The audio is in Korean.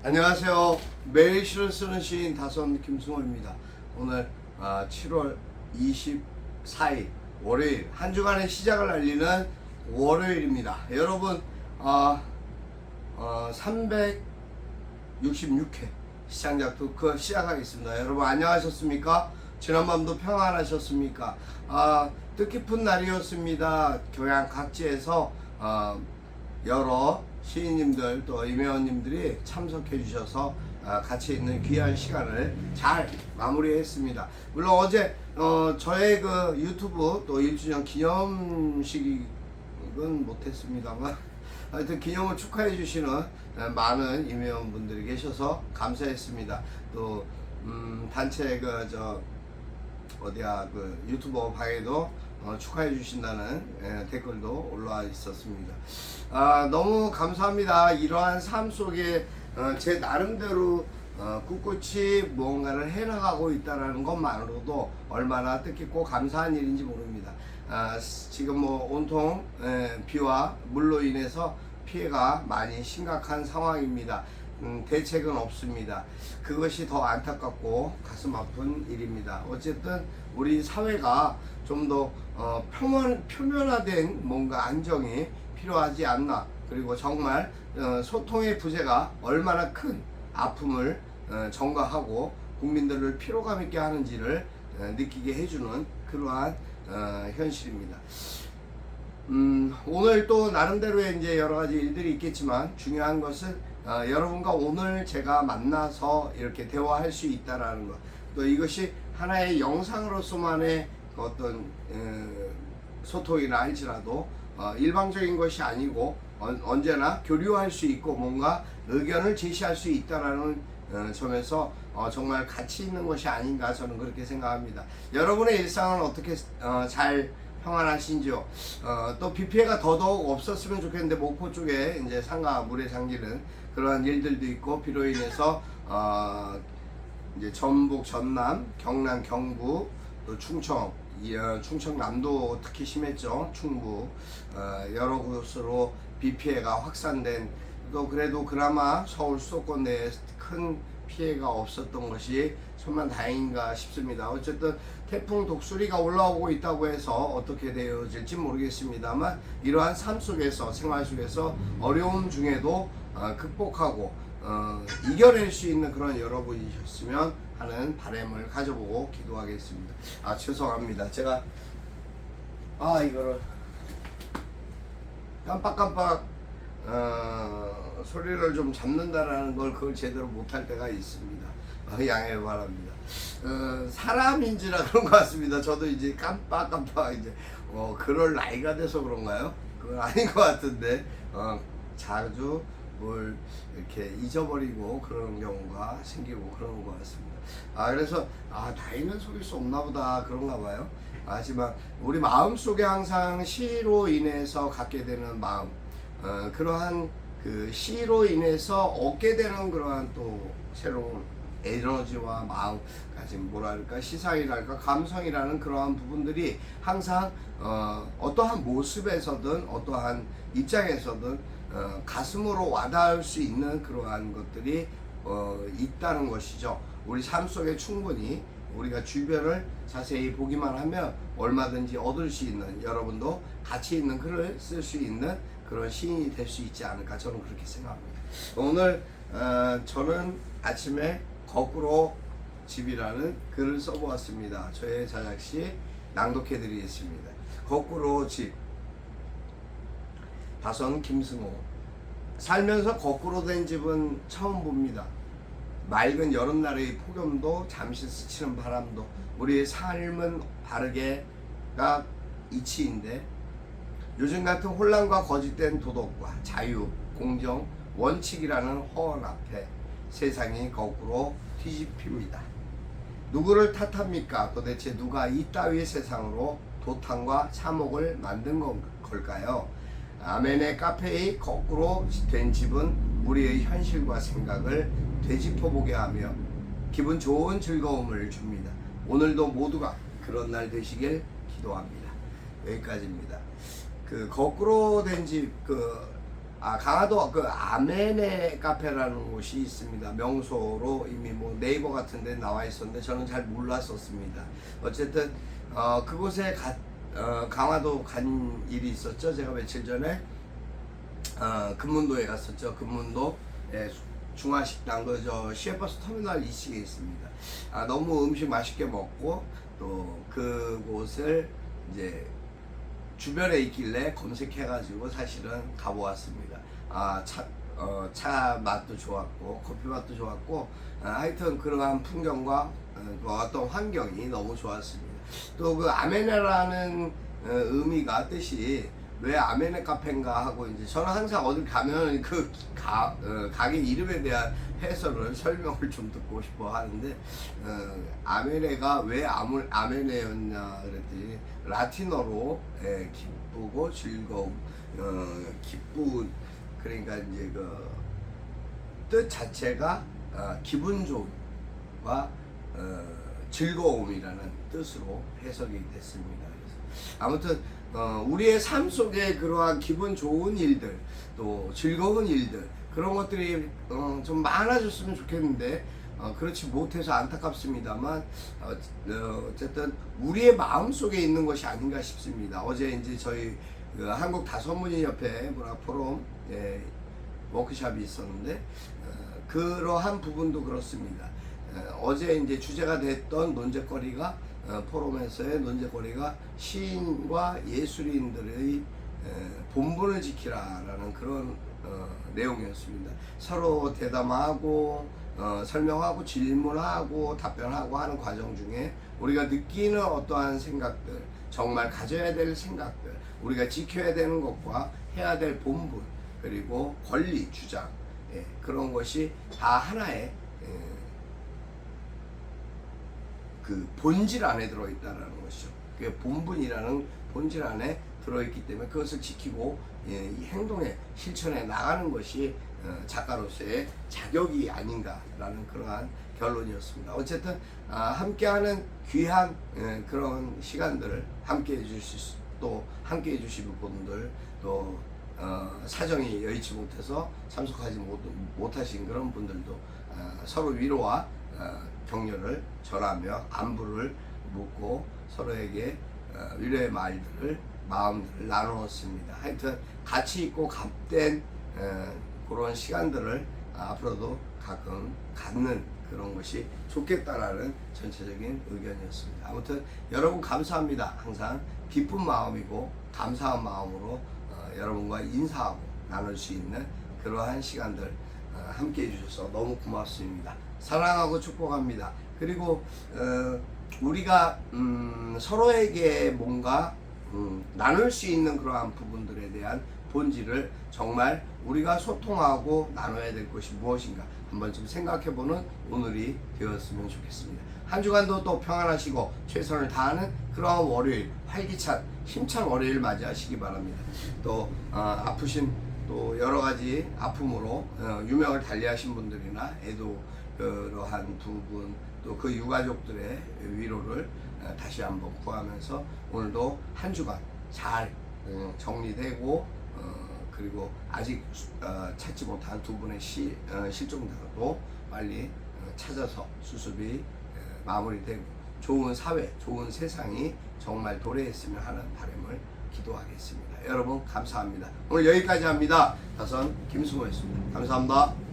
안녕하세요. 매일 시를 쓰는 시인 다선 김승호입니다. 오늘 아, 7월 24일 월요일 한 주간의 시작을 알리는 월요일입니다. 여러분 아, 어, 366회 시장작 토크 시작하겠습니다. 여러분 안녕하셨습니까? 지난밤도 평안하셨습니까? 아, 뜻깊은 날이었습니다. 교양 각지에서 아, 여러 시인님들 또 임회원님들이 참석해 주셔서 아, 같이 있는 귀한 시간을 잘 마무리했습니다. 물론 어제 어, 저의 그 유튜브 또 1주년 기념식은 못했습니다만 하여튼 기념을 축하해 주시는 어, 많은 임회원분들이 계셔서 감사했습니다. 또 음, 단체 그저 어디야 그 유튜버 방에도 어, 축하해 주신다는 예, 댓글도 올라와 있었습니다. 아, 너무 감사합니다. 이러한 삶 속에 어, 제 나름대로 어, 꿋꿋이 무언가를 해나가고 있다는 것만으로도 얼마나 뜻깊고 감사한 일인지 모릅니다. 아, 스- 지금 뭐 온통 예, 비와 물로 인해서 피해가 많이 심각한 상황입니다. 음, 대책은 없습니다. 그것이 더 안타깝고 가슴 아픈 일입니다. 어쨌든 우리 사회가 좀더 어, 표면, 표면화된 뭔가 안정이 필요하지 않나. 그리고 정말 어, 소통의 부재가 얼마나 큰 아픔을 어, 전가하고 국민들을 피로감 있게 하는지를 어, 느끼게 해주는 그러한 어, 현실입니다. 음, 오늘 또 나름대로의 이제 여러 가지 일들이 있겠지만 중요한 것은 어, 여러분과 오늘 제가 만나서 이렇게 대화할 수 있다라는 것. 또 이것이 하나의 영상으로서만의 그 어떤 어, 소통이라 할지라도 어, 일방적인 것이 아니고 언, 언제나 교류할 수 있고 뭔가 의견을 제시할 수 있다라는 어, 점에서 어, 정말 가치 있는 것이 아닌가 저는 그렇게 생각합니다. 여러분의 일상은 어떻게 어, 잘 평안하신지요? 어, 또 비 피해가 더더욱 없었으면 좋겠는데 목포 쪽에 이제 상가 물에 잠기는 그러한 일들도 있고 비로 인해서 어, 이제 전북, 전남, 경남, 또 충청, 이, 어, 충청남도 특히 심했죠. 충북 어, 여러 곳으로 비 피해가 확산된 또 그래도 그나마 서울 수도권 내에 큰 피해가 없었던 것이 정말 다행인가 싶습니다. 어쨌든 태풍 독수리가 올라오고 있다고 해서 어떻게 되어질지 모르겠습니다만 이러한 삶 속에서 생활 속에서 어려움 중에도 어, 극복하고 어, 이겨낼 수 있는 그런 여러분이셨으면 하는 바람을 가져보고 기도하겠습니다. 아 죄송합니다. 제가 아 이거를 깜빡깜빡 어, 소리를 좀 잡는다라는 걸 그걸 제대로 못할 때가 있습니다. 어, 양해 바랍니다. 어, 사람인지라 그런 것 같습니다. 저도 이제 깜빡깜빡 이제 어, 그럴 나이가 돼서 그런가요? 그건 아닌 것 같은데 어, 자주 뭘 이렇게 잊어버리고 그러는 경우가 생기고 그러는 것 같습니다. 아 그래서 아 나이는 속일 수 없나 보다 그런가 봐요. 하지만 우리 마음 속에 항상 시로 인해서 갖게 되는 마음 어, 그러한 그 시로 인해서 얻게 되는 그러한 또 새로운 에너지와 마음까지 뭐랄까 시상이랄까 감성이라는 그러한 부분들이 항상 어, 어떠한 모습에서든 어떠한 입장에서든 어, 가슴으로 와닿을 수 있는 그러한 것들이 어, 있다는 것이죠. 우리 삶 속에 충분히 우리가 주변을 자세히 보기만 하면 얼마든지 얻을 수 있는 여러분도 가치 있는 글을 쓸 수 있는 그런 시인이 될 수 있지 않을까 저는 그렇게 생각합니다. 오늘 어, 저는 아침에 거꾸로 집이라는 글을 써보았습니다. 저의 자작시 낭독해 드리겠습니다. 거꾸로 집 다선 김승호 살면서 거꾸로 된 집은 처음 봅니다. 맑은 여름날의 폭염도 잠시 스치는 바람도 우리의 삶은 바르게가 이치인데 요즘 같은 혼란과 거짓된 도덕과 자유, 공정, 원칙이라는 허언 앞에 세상이 거꾸로 뒤집힙니다. 누구를 탓합니까? 도대체 누가 이따위의 세상으로 도탄과 참혹을 만든 건- 걸까요? 아멘의 카페의 거꾸로 된 집은 우리의 현실과 생각을 되짚어보게 하며 기분 좋은 즐거움을 줍니다. 오늘도 모두가 그런 날 되시길 기도합니다. 여기까지입니다. 그 거꾸로 된 집, 그 아 강화도 그 아메네 카페라는 곳이 있습니다. 명소로 이미 뭐 네이버 같은 데 나와 있었는데 저는 잘 몰랐었습니다. 어쨌든 어, 그곳에 가, 어, 강화도 간 일이 있었죠. 제가 며칠 전에 어, 금문도에 갔었죠. 금문도 예, 중화식당 그저 시외버스 터미널 2층에 있습니다. 아, 너무 음식 맛있게 먹고 또 그곳을 이제 주변에 있길래 검색해가지고 사실은 가보았습니다. 아, 차, 어, 차 맛도 좋았고, 커피 맛도 좋았고, 아, 하여튼 그러한 풍경과 어, 그 어떤 환경이 너무 좋았습니다. 또 그 아메네라는 어, 의미가 뜻이 왜 아메네 카페인가 하고 이제 저는 항상 어딜 가면 그 가, 어, 가게 이름에 대한 해설을 설명을 좀 듣고 싶어 하는데 어, 아메네가 왜 아무, 아메네였냐 그랬더니 라틴어로 예, 기쁘고 즐거움 어, 기쁜 그러니까 이제 그 뜻 자체가 어, 기분 좋음과 어, 즐거움이라는 뜻으로 해석이 됐습니다. 그래서 아무튼 어, 우리의 삶 속에 그러한 기분 좋은 일들 또 즐거운 일들 그런 것들이 어, 좀 많아졌으면 좋겠는데 어, 그렇지 못해서 안타깝습니다만 어, 어, 어쨌든 우리의 마음 속에 있는 것이 아닌가 싶습니다. 어제 이제 저희 그 한국 다소문인 협회 문학 포럼 예, 워크샵이 있었는데 어, 그러한 부분도 그렇습니다. 어, 어제 이제 주제가 됐던 논제거리가 어, 포럼에서의 논제거리가 시인과 예술인들의 에, 본분을 지키라라는 그런 어, 내용이었습니다. 서로 대담하고 어, 설명하고 질문하고 답변하고 하는 과정 중에 우리가 느끼는 어떠한 생각들, 정말 가져야 될 생각들, 우리가 지켜야 되는 것과 해야 될 본분, 그리고 권리, 주장, 예, 그런 것이 다 하나의 예, 그 본질 안에 들어있다는 것이죠. 그 본분이라는 본질 안에 들어있기 때문에 그것을 지키고 예, 이 행동에 실천해 나가는 것이 어, 작가로서의 자격이 아닌가라는 그러한 결론이었습니다. 어쨌든 아, 함께하는 귀한 예, 그런 시간들을 함께해 주실 또 함께해 주신 분들 또 어, 사정이 여의치 못해서 참석하지 못, 못하신 그런 분들도 어, 서로 위로와 어, 격려를 전하며 안부를 묻고 서로에게 어, 위로의 말들을 마음들을 나누었습니다. 하여튼 가치 있고 값된 어, 그런 시간들을 앞으로도 가끔 갖는 그런 것이 좋겠다라는 전체적인 의견이었습니다. 아무튼 여러분 감사합니다. 항상 기쁜 마음이고 감사한 마음으로 어, 여러분과 인사하고 나눌 수 있는 그러한 시간들 어, 함께 해주셔서 너무 고맙습니다. 사랑하고 축복합니다. 그리고 어, 우리가 음, 서로에게 뭔가 음, 나눌 수 있는 그러한 부분들에 대한 본질을 정말 우리가 소통하고 나눠야 될 것이 무엇인가 한번 좀 생각해보는 오늘이 되었으면 좋겠습니다. 한 주간도 또 평안하시고 최선을 다하는 그러한 월요일 활기찬 힘찬 월요일 맞이하시기 바랍니다. 또 어, 아프신 또 여러 가지 아픔으로 어, 유명을 달리하신 분들이나 애도 그러한 부분 또 그 유가족들의 위로를 어, 다시 한번 구하면서 오늘도 한 주간 잘 어, 정리되고 어, 그리고 아직 어, 찾지 못한 두 분의 실종자도 빨리 어, 찾아서 수습이 어, 마무리되고 좋은 사회, 좋은 세상이 정말 도래했으면 하는 바람을 기도하겠습니다. 여러분 감사합니다. 오늘 여기까지 합니다. 다선 김수모였습니다. 감사합니다.